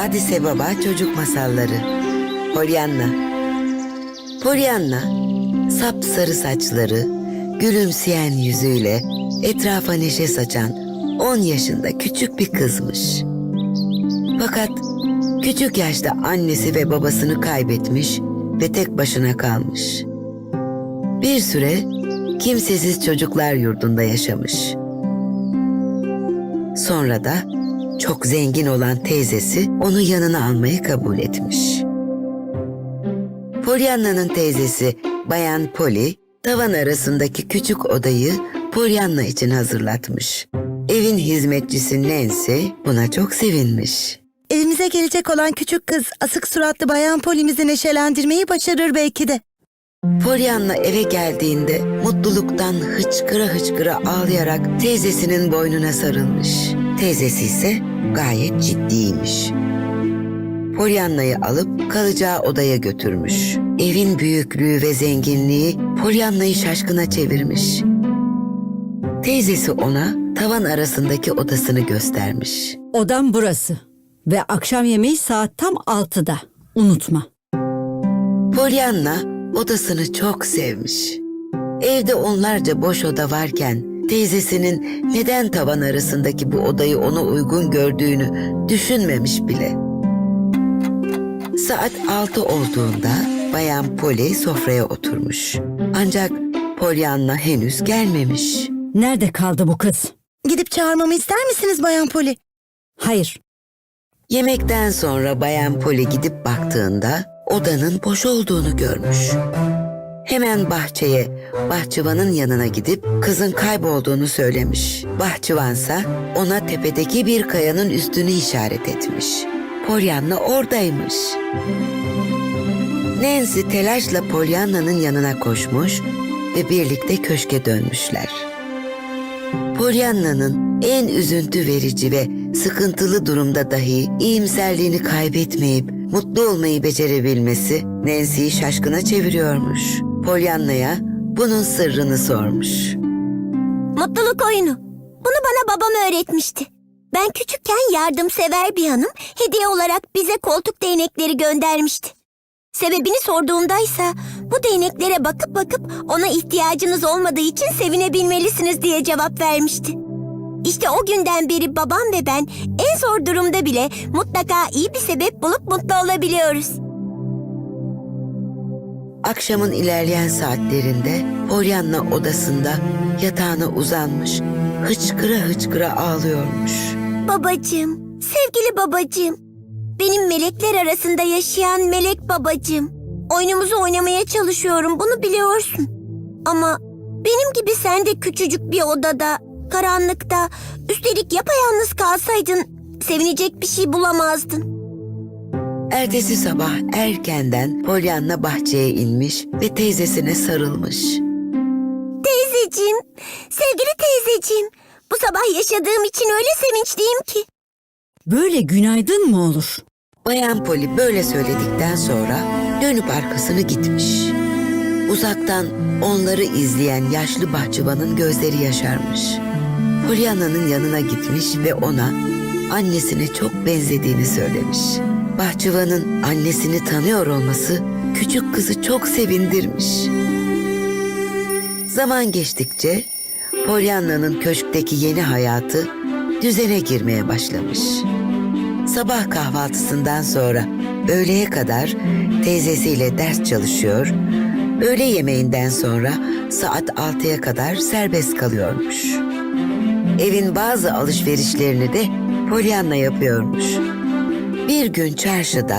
Adise Baba Çocuk Masalları Pollyanna Pollyanna sapsarı saçları, gülümseyen yüzüyle etrafa neşe saçan 10 yaşında küçük bir kızmış. Fakat küçük yaşta annesi ve babasını kaybetmiş ve tek başına kalmış. Bir süre kimsesiz çocuklar yurdunda yaşamış. Sonra da çok zengin olan teyzesi onu yanına almayı kabul etmiş. Pollyanna'nın teyzesi Bayan Polly, tavan arasındaki küçük odayı Pollyanna için hazırlatmış. Evin hizmetçisi Nancy buna çok sevinmiş. Evimize gelecek olan küçük kız asık suratlı bayan polimizi neşelendirmeyi başarır belki de. Pollyanna eve geldiğinde mutluluktan hıçkıra hıçkıra ağlayarak teyzesinin boynuna sarılmış. Teyzesi ise gayet ciddiymiş. Pollyanna'yı alıp kalacağı odaya götürmüş. Evin büyüklüğü ve zenginliği Pollyanna'yı şaşkına çevirmiş. Teyzesi ona tavan arasındaki odasını göstermiş. Odam burası. Ve akşam yemeği saat tam 6'da. Unutma. Pollyanna odasını çok sevmiş. Evde onlarca boş oda varken teyzesinin neden tavan arasındaki bu odayı ona uygun gördüğünü düşünmemiş bile. Saat altı olduğunda Bayan Polly sofraya oturmuş. Ancak Pollyanna henüz gelmemiş. Nerede kaldı bu kız? Gidip çağırmamı ister misiniz bayan poli? Hayır. Yemekten sonra Bayan Polly gidip baktığında odanın boş olduğunu görmüş. Hemen bahçeye, bahçıvanın yanına gidip kızın kaybolduğunu söylemiş. Bahçıvansa ona tepedeki bir kayanın üstünü işaret etmiş. Pollyanna oradaymış. Nancy telaşla Pollyanna'nın yanına koşmuş ve birlikte köşke dönmüşler. Pollyanna'nın en üzüntü verici ve sıkıntılı durumda dahi iyimserliğini kaybetmeyip mutlu olmayı becerebilmesi Nancy'yi şaşkına çeviriyormuş. Pollyanna'ya bunun sırrını sormuş. Mutluluk oyunu. Bunu bana babam öğretmişti. Ben küçükken yardımsever bir hanım hediye olarak bize koltuk değnekleri göndermişti. Sebebini sorduğumdaysa bu değneklere bakıp bakıp ona ihtiyacınız olmadığı için sevinebilmelisiniz diye cevap vermişti. İşte o günden beri babam ve ben en zor durumda bile mutlaka iyi bir sebep bulup mutlu olabiliyoruz. Akşamın ilerleyen saatlerinde Pollyanna odasında yatağına uzanmış, hıçkıra hıçkıra ağlıyormuş. Babacığım, sevgili babacığım. Benim melekler arasında yaşayan melek babacığım. Oyunumuzu oynamaya çalışıyorum, bunu biliyorsun. Ama benim gibi sen de küçücük bir odada, karanlıkta, üstelik yapayalnız kalsaydın sevinecek bir şey bulamazdın. Ertesi sabah erkenden Pollyanna bahçeye inmiş ve teyzesine sarılmış. Teyzeciğim, sevgili teyzeciğim. Bu sabah yaşadığım için öyle sevinçliyim ki. Böyle günaydın mı olur? Bayan Poli böyle söyledikten sonra dönüp arkasını gitmiş. Uzaktan onları izleyen yaşlı bahçıvanın gözleri yaşarmış. Pollyanna'nın yanına gitmiş ve ona annesine çok benzediğini söylemiş. Bahçıvanın annesini tanıyor olması küçük kızı çok sevindirmiş. Zaman geçtikçe Pollyanna'nın köşkteki yeni hayatı düzene girmeye başlamış. Sabah kahvaltısından sonra öğleye kadar teyzesiyle ders çalışıyor, öğle yemeğinden sonra saat 6'ya kadar serbest kalıyormuş. Evin bazı alışverişlerini de Pollyanna yapıyormuş. Bir gün çarşıda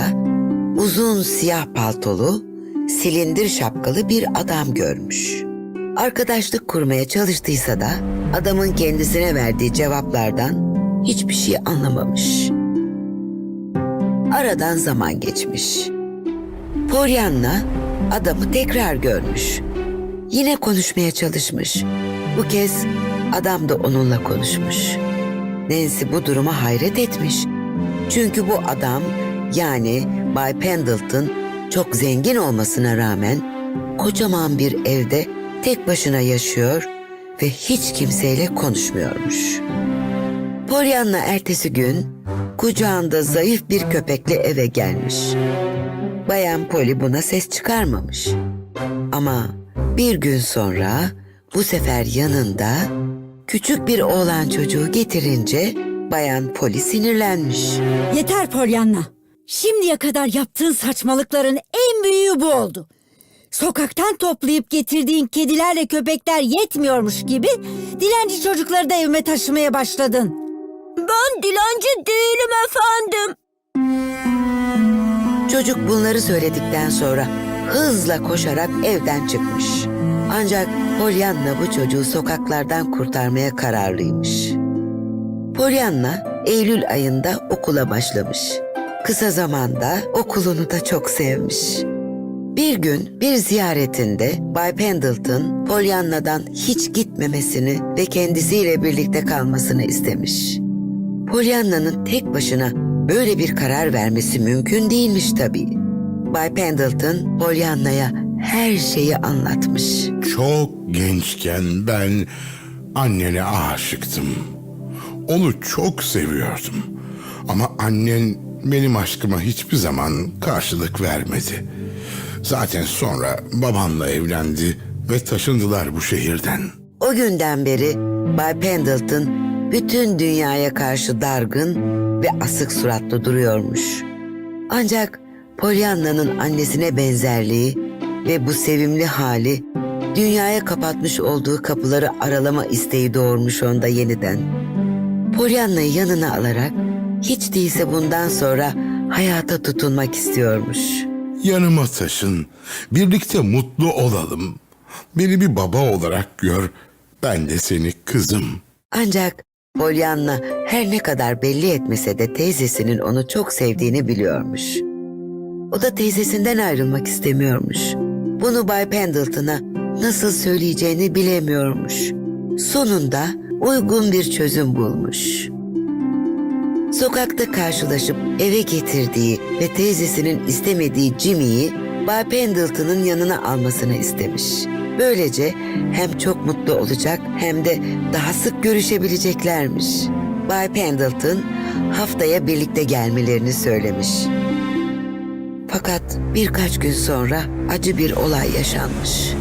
uzun siyah paltolu, silindir şapkalı bir adam görmüş. Arkadaşlık kurmaya çalıştıysa da adamın kendisine verdiği cevaplardan hiçbir şey anlamamış. Aradan zaman geçmiş. Pollyanna adamı tekrar görmüş. Yine konuşmaya çalışmış. Bu kez adam da onunla konuşmuş. Nancy bu duruma hayret etmiş. Çünkü bu adam yani Bay Pendleton çok zengin olmasına rağmen kocaman bir evde tek başına yaşıyor ve hiç kimseyle konuşmuyormuş. Pollyanna ertesi gün kucağında zayıf bir köpekle eve gelmiş. Bayan Polly buna ses çıkarmamış. Ama bir gün sonra bu sefer yanında küçük bir oğlan çocuğu getirince Bayan Polly sinirlenmiş. Yeter Pollyanna. Şimdiye kadar yaptığın saçmalıkların en büyüğü bu oldu. Sokaktan toplayıp getirdiğin kedilerle köpekler yetmiyormuş gibi dilenci çocukları da evime taşımaya başladın. Ben dilenci değilim efendim. Çocuk bunları söyledikten sonra hızla koşarak evden çıkmış. Ancak Pollyanna bu çocuğu sokaklardan kurtarmaya kararlıymış. Pollyanna Eylül ayında okula başlamış. Kısa zamanda okulunu da çok sevmiş. Bir gün bir ziyaretinde Bay Pendleton Pollyanna'dan hiç gitmemesini ve kendisiyle birlikte kalmasını istemiş. Pollyanna'nın tek başına böyle bir karar vermesi mümkün değilmiş tabii. Bay Pendleton Pollyanna'ya her şeyi anlatmış. Çok gençken ben annene aşıktım. Onu çok seviyordum. Ama annen benim aşkıma hiçbir zaman karşılık vermedi. Zaten sonra babanla evlendi ve taşındılar bu şehirden. O günden beri Bay Pendleton bütün dünyaya karşı dargın ve asık suratlı duruyormuş. Ancak Pollyanna'nın annesine benzerliği ve bu sevimli hali dünyaya kapatmış olduğu kapıları aralama isteği doğurmuş onda yeniden. Pollyanna'yı yanına alarak hiç değilse bundan sonra hayata tutunmak istiyormuş. Yanıma taşın, birlikte mutlu olalım. Beni bir baba olarak gör, ben de seni kızım. Ancak Pollyanna her ne kadar belli etmese de teyzesinin onu çok sevdiğini biliyormuş. O da teyzesinden ayrılmak istemiyormuş. Bunu Bay Pendleton'a nasıl söyleyeceğini bilemiyormuş. Sonunda uygun bir çözüm bulmuş. Sokakta karşılaşıp eve getirdiği ve teyzesinin istemediği Jimmy'yi Bay Pendleton'ın yanına almasını istemiş. Böylece hem çok mutlu olacak hem de daha sık görüşebileceklermiş. Bay Pendleton haftaya birlikte gelmelerini söylemiş. Fakat birkaç gün sonra acı bir olay yaşanmış.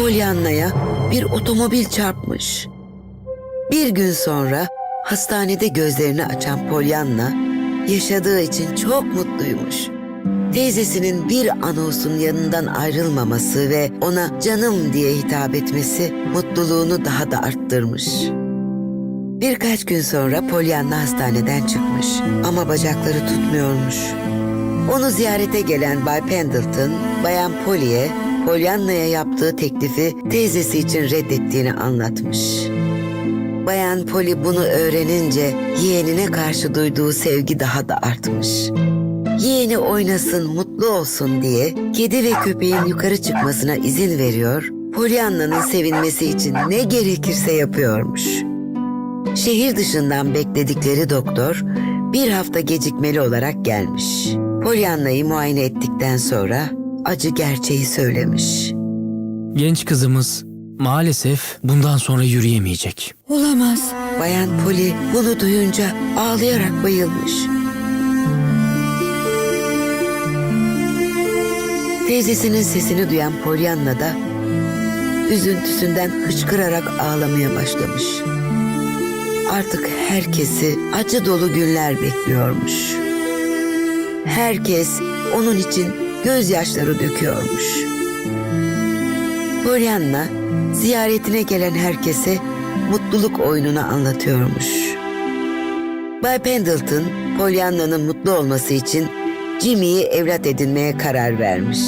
Pollyanna'ya bir otomobil çarpmış. Bir gün sonra hastanede gözlerini açan Pollyanna yaşadığı için çok mutluymuş. Teyzesinin bir an olsun yanından ayrılmaması ve ona canım diye hitap etmesi mutluluğunu daha da arttırmış. Birkaç gün sonra Pollyanna hastaneden çıkmış ama bacakları tutmuyormuş. Onu ziyarete gelen Bay Pendleton, Bayan Polly'e Pollyanna'ya yaptığı teklifi teyzesi için reddettiğini anlatmış. Bayan Polly bunu öğrenince yeğenine karşı duyduğu sevgi daha da artmış. Yeğeni oynasın, mutlu olsun diye kedi ve köpeğin yukarı çıkmasına izin veriyor, Pollyanna'nın sevinmesi için ne gerekirse yapıyormuş. Şehir dışından bekledikleri doktor bir hafta gecikmeli olarak gelmiş. Pollyanna'yı muayene ettikten sonra acı gerçeği söylemiş. Genç kızımız maalesef bundan sonra yürüyemeyecek. Olamaz. Bayan Polly bunu duyunca ağlayarak bayılmış. Teyzesinin sesini duyan Pollyanna da üzüntüsünden hıçkırarak ağlamaya başlamış. Artık herkesi acı dolu günler bekliyormuş. Herkes onun için gözyaşları döküyormuş. Pollyanna ziyaretine gelen herkese mutluluk oyununu anlatıyormuş. Bay Pendleton, Pollyanna'nın mutlu olması için Jimmy'yi evlat edinmeye karar vermiş.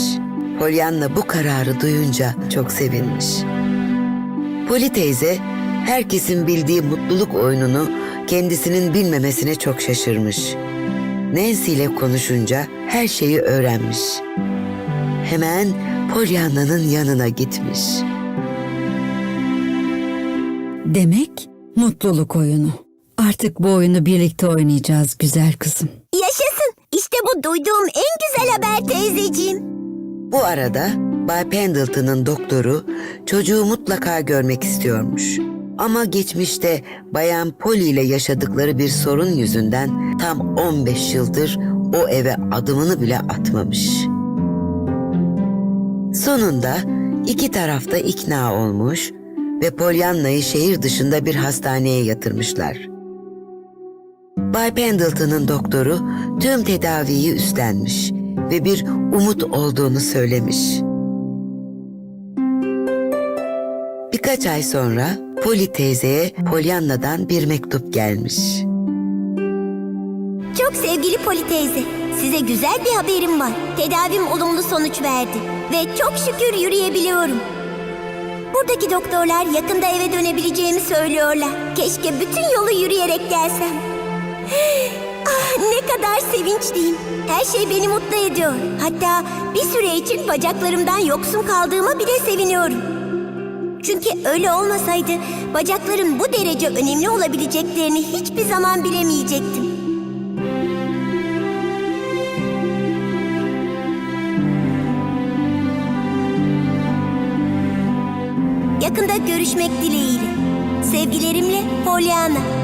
Pollyanna bu kararı duyunca çok sevinmiş. Polly teyze, herkesin bildiği mutluluk oyununu kendisinin bilmemesine çok şaşırmış. Nancy ile konuşunca her şeyi öğrenmiş. Hemen Pollyanna'nın yanına gitmiş. Demek mutluluk oyunu. Artık bu oyunu birlikte oynayacağız güzel kızım. Yaşasın. İşte bu duyduğum en güzel haber teyzeciğim. Bu arada Bay Pendleton'ın doktoru çocuğu mutlaka görmek istiyormuş. Ama geçmişte Bayan Polly ile yaşadıkları bir sorun yüzünden tam 15 yıldır o eve adımını bile atmamış. Sonunda iki tarafta ikna olmuş ve Pollyanna'yı şehir dışında bir hastaneye yatırmışlar. Bay Pendleton'ın doktoru tüm tedaviyi üstlenmiş ve bir umut olduğunu söylemiş. Birkaç ay sonra Polly teyzeye Pollyanna'dan bir mektup gelmiş. Çok sevgili Poli teyze, size güzel bir haberim var. Tedavim olumlu sonuç verdi ve çok şükür yürüyebiliyorum. Buradaki doktorlar yakında eve dönebileceğimi söylüyorlar. Keşke bütün yolu yürüyerek gelsem. Ah, ne kadar sevinçliyim. Her şey beni mutlu ediyor. Hatta bir süre için bacaklarımdan yoksun kaldığıma bile seviniyorum. Çünkü öyle olmasaydı bacakların bu derece önemli olabileceklerini hiçbir zaman bilemeyecektim. Yakında görüşmek dileğiyle. Sevgilerimle Pollyanna.